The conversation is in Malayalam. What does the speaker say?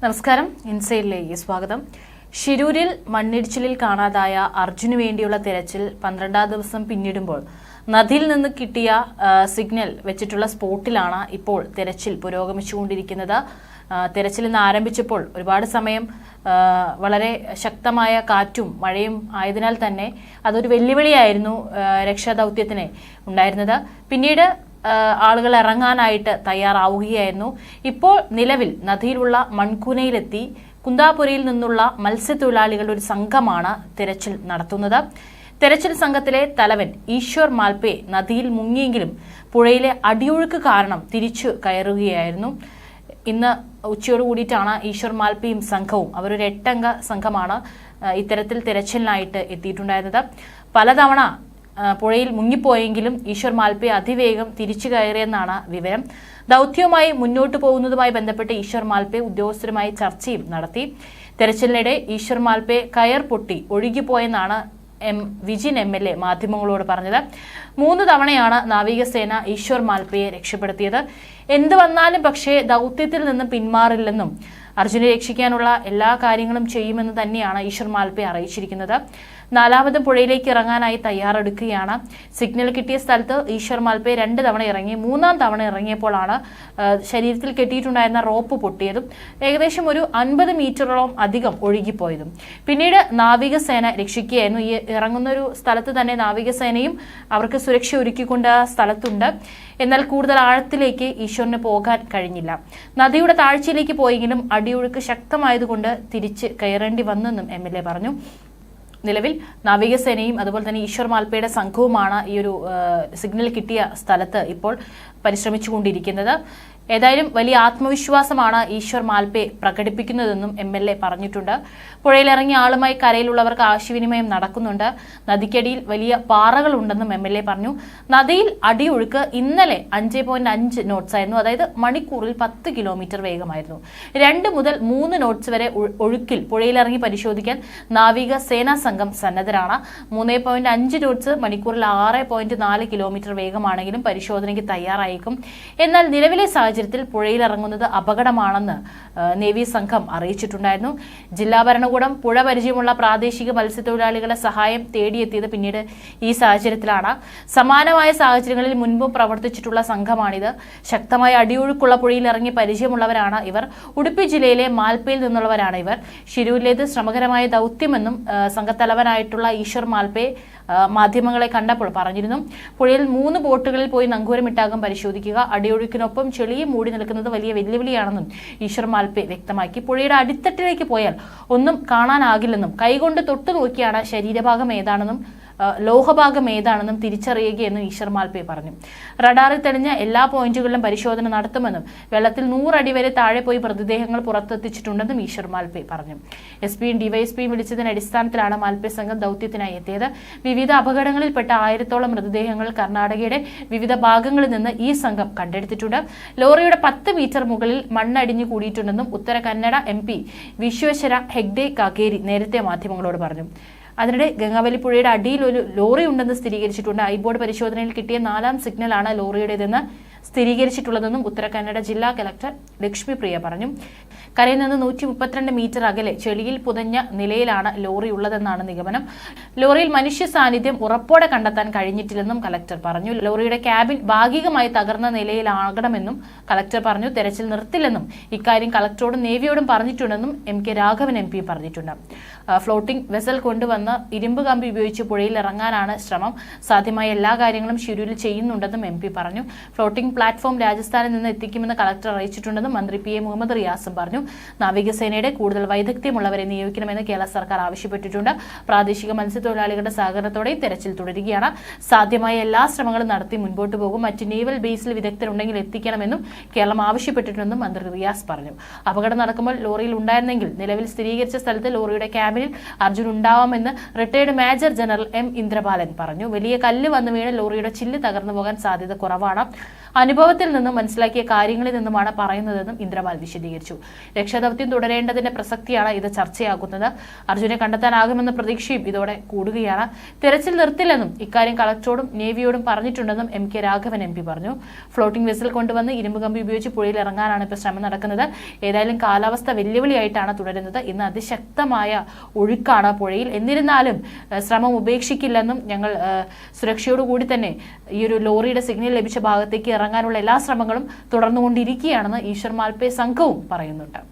നമസ്കാരം. ഇൻസൈഡിലേക്ക് സ്വാഗതം. ഷിരൂരിൽ മണ്ണിടിച്ചിലിൽ കാണാതായ അർജുന് വേണ്ടിയുള്ള തിരച്ചിൽ പന്ത്രണ്ടാം ദിവസം പിന്നിടുമ്പോൾ നദിയിൽ നിന്ന് കിട്ടിയ സിഗ്നൽ വെച്ചിട്ടുള്ള സ്പോട്ടിലാണ് ഇപ്പോൾ തിരച്ചിൽ പുരോഗമിച്ചുകൊണ്ടിരിക്കുന്നത്. തിരച്ചിൽ നിന്ന് ആരംഭിച്ചപ്പോൾ ഒരുപാട് സമയം വളരെ ശക്തമായ കാറ്റും മഴയും ആയതിനാൽ തന്നെ അതൊരു വെല്ലുവിളിയായിരുന്നു രക്ഷാദൗത്യത്തിന് ഉണ്ടായിരുന്നത്. പിന്നീട് ആളുകൾ ഇറങ്ങാനായിട്ട് തയ്യാറാവുകയായിരുന്നു. ഇപ്പോൾ നിലവിൽ നദിയിലുള്ള മൺകുനയിലെത്തി കുന്താപുരയിൽ നിന്നുള്ള മത്സ്യത്തൊഴിലാളികളുടെ ഒരു സംഘമാണ് തിരച്ചിൽ നടത്തുന്നത്. തെരച്ചിൽ സംഘത്തിലെ തലവൻ ഈശ്വർ മാൽപേ നദിയിൽ മുങ്ങിയെങ്കിലും പുഴയിലെ അടിയൊഴുക്ക് കാരണം തിരിച്ചു കയറുകയായിരുന്നു. ഇന്ന് ഉച്ചയോട് കൂടിയിട്ടാണ് ഈശ്വർ മാൽപ്പയും സംഘവും. അവരൊരു എട്ടംഗ സംഘമാണ് ഇത്തരത്തിൽ തിരച്ചിലിനായിട്ട് എത്തിയിട്ടുണ്ടായിരുന്നത്. പലതവണ പുഴയിൽ മുങ്ങിപ്പോയെങ്കിലും ഈശ്വർ മാൽപ്പെ അതിവേഗം തിരിച്ചു കയറിയെന്നാണ് വിവരം. ദൗത്യവുമായി മുന്നോട്ടു പോകുന്നതുമായി ബന്ധപ്പെട്ട് ഈശ്വർ മാൽപ്പെ ഉദ്യോഗസ്ഥരുമായി ചർച്ചയും നടത്തി. തെരച്ചിലിനിടെ ഈശ്വർ മാൽപ്പെ കയർ പൊട്ടി ഒഴുകിപ്പോയെന്നാണ് M Vijin M L A മാധ്യമങ്ങളോട് പറഞ്ഞത്. മൂന്ന് തവണയാണ് നാവികസേന ഈശ്വർ മാൽപ്പയെ രക്ഷപ്പെടുത്തിയത്. എന്ത് വന്നാലും പക്ഷേ ദൗത്യത്തിൽ നിന്ന് പിന്മാറില്ലെന്നും അർജുനെ രക്ഷിക്കാനുള്ള എല്ലാ കാര്യങ്ങളും ചെയ്യുമെന്ന് തന്നെയാണ് ഈശ്വർ മാൽപ്പെ അറിയിച്ചിരിക്കുന്നത്. നാലാമതും പുഴയിലേക്ക് ഇറങ്ങാനായി തയ്യാറെടുക്കുകയാണ്. സിഗ്നൽ കിട്ടിയ സ്ഥലത്ത് ഈശ്വർ മാൽപ്പെ രണ്ട് തവണ ഇറങ്ങി മൂന്നാം തവണ ഇറങ്ങിയപ്പോഴാണ് ശരീരത്തിൽ കെട്ടിയിട്ടുണ്ടായിരുന്ന റോപ്പ് പൊട്ടിയതും ഏകദേശം ഒരു അൻപത് മീറ്ററോളം അധികം ഒഴുകിപ്പോയതും. പിന്നീട് നാവികസേന രക്ഷിക്കുകയായിരുന്നു. ഈ ഇറങ്ങുന്ന ഒരു സ്ഥലത്ത് തന്നെ നാവികസേനയും അവർക്ക് സുരക്ഷ ഒരുക്കിക്കൊണ്ട് സ്ഥലത്തുണ്ട്. എന്നാൽ കൂടുതൽ ആഴത്തിലേക്ക് ഈശ്വറിന് പോകാൻ കഴിഞ്ഞില്ല. നദിയുടെ താഴ്ചയിലേക്ക് പോയെങ്കിലും അടിയൊഴുക്ക് ശക്തമായതുകൊണ്ട് തിരിച്ച് കയറേണ്ടി വന്നെന്നും എം എൽ എ പറഞ്ഞു. നിലവിൽ നാവികസേനയും അതുപോലെ തന്നെ ഈശ്വർ മാൽപ്പയുടെ സംഘവുമാണ് ഈ ഒരു സിഗ്നൽ കിട്ടിയ സ്ഥലത്ത് ഇപ്പോൾ പരിശ്രമിച്ചുകൊണ്ടിരിക്കുന്നത്. ഏതായാലും വലിയ ആത്മവിശ്വാസമാണ് ഈശ്വർ മാൽപ്പെ പ്രകടിപ്പിക്കുന്നതെന്നും എം എൽ എ പറഞ്ഞിട്ടുണ്ട്. പുഴയിലിറങ്ങിയ ആളുമായി കരയിലുള്ളവർക്ക് ആശയവിനിമയം നടക്കുന്നുണ്ട്. നദിക്കടിയിൽ വലിയ പാറകളുണ്ടെന്നും എം എൽ എ പറഞ്ഞു. നദിയിൽ അടിയൊഴുക്ക് ഇന്നലെ അഞ്ച് പോയിന്റ് അഞ്ച് നോട്ട്സ് ആയിരുന്നു. അതായത് മണിക്കൂറിൽ പത്ത് കിലോമീറ്റർ വേഗമായിരുന്നു. രണ്ട് മുതൽ മൂന്ന് നോട്ട്സ് വരെ ഒഴു- ഒഴുക്കിൽ പുഴയിലിറങ്ങി പരിശോധിക്കാൻ നാവിക സേനാ സംഘം സന്നദ്ധരാണ്. മൂന്ന് പോയിന്റ് അഞ്ച് നോട്ട്സ് മണിക്കൂറിൽ ആറ് പോയിന്റ് നാല് കിലോമീറ്റർ വേഗമാണെങ്കിലും പരിശോധനയ്ക്ക് തയ്യാറായേക്കും. എന്നാൽ നിലവിലെ സാഹചര്യത്തിൽ പുഴയിലിറങ്ങുന്നത് അപകടമാണെന്ന് നേവി സംഘം അറിയിച്ചിട്ടുണ്ടായിരുന്നു. ജില്ലാ ഭരണകൂടം പുഴ പരിചയമുള്ള പ്രാദേശിക മത്സ്യത്തൊഴിലാളികളെ സഹായം തേടിയെത്തിയത് പിന്നീട് ഈ സാഹചര്യത്തിലാണ്. സമാനമായ സാഹചര്യങ്ങളിൽ മുൻപ് പ്രവർത്തിച്ചിട്ടുള്ള സംഘമാണിത്. ശക്തമായ അടിയൊഴുക്കുള്ള പുഴയിൽ ഇറങ്ങി പരിചയമുള്ളവരാണ് ഇവർ. ഉടുപ്പി ജില്ലയിലെ മാൽപ്പയിൽ നിന്നുള്ളവരാണ് ഇവർ. ഷിരൂരിലേത് ശ്രമകരമായ ദൗത്യമെന്നും സംഘത്തലവനായിട്ടുള്ള ഈശ്വർ മാൽപ്പെ ആ, മാധ്യമങ്ങളെ കണ്ടപ്പോൾ പറഞ്ഞിരുന്നു പുഴയിൽ മൂന്ന് ബോട്ടുകളിൽ പോയി നങ്കൂരമിട്ടാകും പരിശോധിക്കുക. അടിയൊഴുക്കിനൊപ്പം ചെളിയും മൂടി നിൽക്കുന്നത് വലിയ വെല്ലുവിളിയാണെന്നും ഈശ്വർ മാൽപ്പെ വ്യക്തമാക്കി. പുഴയുടെ അടിത്തട്ടിലേക്ക് പോയാൽ ഒന്നും കാണാനാകില്ലെന്നും കൈകൊണ്ട് തൊട്ടു നോക്കിയാണ് ശരീരഭാഗം ഏതാണെന്നും ലോഹഭാഗം ഏതാണെന്നും തിരിച്ചറിയുകയെന്നും ഈശ്വർ മാൽപേ പറഞ്ഞു. റഡാറിൽ തെളിഞ്ഞ എല്ലാ പോയിന്റുകളിലും പരിശോധന നടത്തുമെന്നും വെള്ളത്തിൽ നൂറടി വരെ താഴെ പോയി മൃതദേഹങ്ങൾ പുറത്തെത്തിച്ചിട്ടുണ്ടെന്നും ഈശ്വർ മാൽപേ പറഞ്ഞു. എസ് പിയും ഡിവൈഎസ്പിയും വിളിച്ചതിന്റെ അടിസ്ഥാനത്തിലാണ് മാൽപേ സംഘം ദൗത്യത്തിനായി എത്തിയത്. വിവിധ അപകടങ്ങളിൽപ്പെട്ട ആയിരത്തോളം മൃതദേഹങ്ങൾ കർണാടകയുടെ വിവിധ ഭാഗങ്ങളിൽ നിന്ന് ഈ സംഘം കണ്ടെടുത്തിട്ടുണ്ട്. ലോറിയുടെ പത്ത് മീറ്റർ മുകളിൽ മണ്ണടിഞ്ഞു കൂടിയിട്ടുണ്ടെന്നും ഉത്തര കന്നഡ എം പി വിശ്വേശ്വര ഹെഗ്ഡെ കാഗേരി നേരത്തെ മാധ്യമങ്ങളോട് പറഞ്ഞു. അതിനിടെ ഗംഗാവലിപ്പുഴയുടെ അടിയിൽ ഒരു ലോറി ഉണ്ടെന്ന് സ്ഥിരീകരിച്ചിട്ടുണ്ട്. ഐബോർഡ് പരിശോധനയിൽ കിട്ടിയ നാലാം സിഗ്നലാണ് ലോറിയുടേതെന്ന് സ്ഥിരീകരിച്ചിട്ടുള്ളതെന്നും ഉത്തര കന്നഡ ജില്ലാ കലക്ടർ ലക്ഷ്മി പ്രിയ പറഞ്ഞു. കരയിൽ നിന്ന് നൂറ്റി മുപ്പത്തിരണ്ട് മീറ്റർ അകലെ ചെളിയിൽ പുതഞ്ഞ നിലയിലാണ് ലോറി ഉള്ളതെന്നാണ് നിഗമനം. ലോറിയിൽ മനുഷ്യ സാന്നിധ്യം ഉറപ്പോടെ കണ്ടെത്താൻ കഴിഞ്ഞിട്ടില്ലെന്നും കലക്ടർ പറഞ്ഞു. ലോറിയുടെ ക്യാബിൻ ഭാഗികമായി തകർന്ന നിലയിലാകണമെന്നും കലക്ടർ പറഞ്ഞു. തെരച്ചിൽ നിർത്തില്ലെന്നും ഇക്കാര്യം കലക്ടറോടും നേവിയോടും പറഞ്ഞിട്ടുണ്ടെന്നും M K Raghavan M P പറഞ്ഞിട്ടുണ്ട്. ഫ്ലോട്ടിംഗ് വെസൽ കൊണ്ടുവന്ന് ഇരുമ്പ് കമ്പി ഉപയോഗിച്ച് പുഴയിൽ ഇറങ്ങാനാണ് ശ്രമം. സാധ്യമായ എല്ലാ കാര്യങ്ങളും ഷിരൂരിൽ ചെയ്യുന്നുണ്ടെന്നും എം പി പറഞ്ഞു. ഫ്ലോട്ടിംഗ് പ്ലാറ്റ്ഫോം രാജസ്ഥാനിൽ നിന്ന് എത്തിക്കുമെന്ന് കലക്ടർ അറിയിച്ചിട്ടുണ്ടെന്നും മന്ത്രി പി എ മുഹമ്മദ് റിയാസും പറഞ്ഞു. നാവികസേനയുടെ കൂടുതൽ വൈദഗ്ധ്യമുള്ളവരെ നിയോഗിക്കണമെന്ന് കേരള സർക്കാർ ആവശ്യപ്പെട്ടിട്ടുണ്ട്. പ്രാദേശിക മത്സ്യത്തൊഴിലാളികളുടെ സഹകരണത്തോടെ തെരച്ചിൽ തുടരുകയാണ്. സാധ്യമായ എല്ലാ ശ്രമങ്ങളും നടത്തി മുൻപോട്ട് പോകും. മറ്റ് നേവൽ ബേസിൽ വിദഗ്ധരുണ്ടെങ്കിൽ എത്തിക്കണമെന്നും കേരളം ആവശ്യപ്പെട്ടിട്ടുണ്ടെന്നും മന്ത്രി റിയാസ് പറഞ്ഞു. അപകടം നടക്കുമ്പോൾ ലോറിയിൽ ഉണ്ടായിരുന്നെങ്കിൽ നിലവിൽ സ്ഥിരീകരിച്ച സ്ഥലത്ത് ലോറിയുടെ ക്യാബിനിൽ Arjun ഉണ്ടാവാമെന്ന് retired major general M Indrapalan പറഞ്ഞു. വലിയ കല്ല് വന്നു വീണ് ലോറിയുടെ ചില്ല് തകർന്നു പോകാൻ സാധ്യത കുറവാണ്. അനുഭവത്തിൽ നിന്നും മനസ്സിലാക്കിയ കാര്യങ്ങളിൽ നിന്നുമാണ് പറയുന്നതെന്നും ഇന്ദ്രപാൽ വിശദീകരിച്ചു. രക്ഷാദൌത്യം തുടരേണ്ടതിന്റെ പ്രസക്തിയാണ് ഇത് ചർച്ചയാകുന്നത്. അർജുനെ കണ്ടെത്താനാകുമെന്ന പ്രതീക്ഷയും ഇതോടെ കൂടുകയാണ്. തെരച്ചിൽ നിർത്തില്ലെന്നും ഇക്കാര്യം കളക്ടറോടും നേവിയോടും പറഞ്ഞിട്ടുണ്ടെന്നും M K Raghavan M P പറഞ്ഞു. ഫ്ലോട്ടിംഗ് വെസൽ കൊണ്ടുവന്ന് ഇരുമ്പ് കമ്പി ഉപയോഗിച്ച് പുഴയിൽ ഇറങ്ങാനാണ് ഇപ്പോൾ ശ്രമം നടക്കുന്നത്. ഏതായാലും കാലാവസ്ഥ വെല്ലുവിളിയായിട്ടാണ് തുടരുന്നത്. ഇന്ന് അതിശക്തമായ ഒഴുക്കാണ് പുഴയിൽ. എന്നിരുന്നാലും ശ്രമം ഉപേക്ഷിക്കില്ലെന്നും ഞങ്ങൾ സുരക്ഷയോടുകൂടി തന്നെ ഈ ഒരു ലോറിയുടെ സിഗ്നൽ ലഭിച്ച ഭാഗത്തേക്ക് ഇറങ്ങാനുള്ള എല്ലാ ശ്രമങ്ങളും തുടർന്നുകൊണ്ടിരിക്കുകയാണെന്ന് ഈശ്വർ മാൽപേ സംഘവും പറയുന്നുണ്ട്.